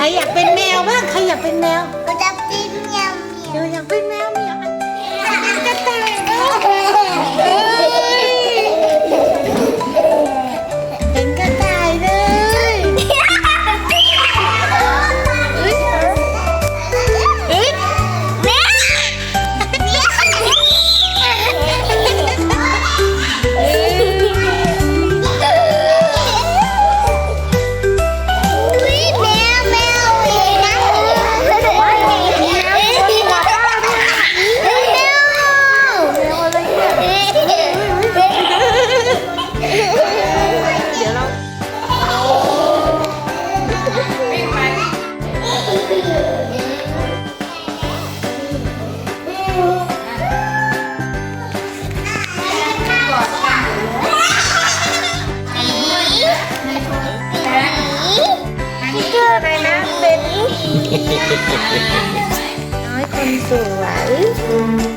ใครอยากเป็นแมวบ้าง ใครอยากเป็นแมว นี่คืออะไรนะเป็นน้อยคนสวย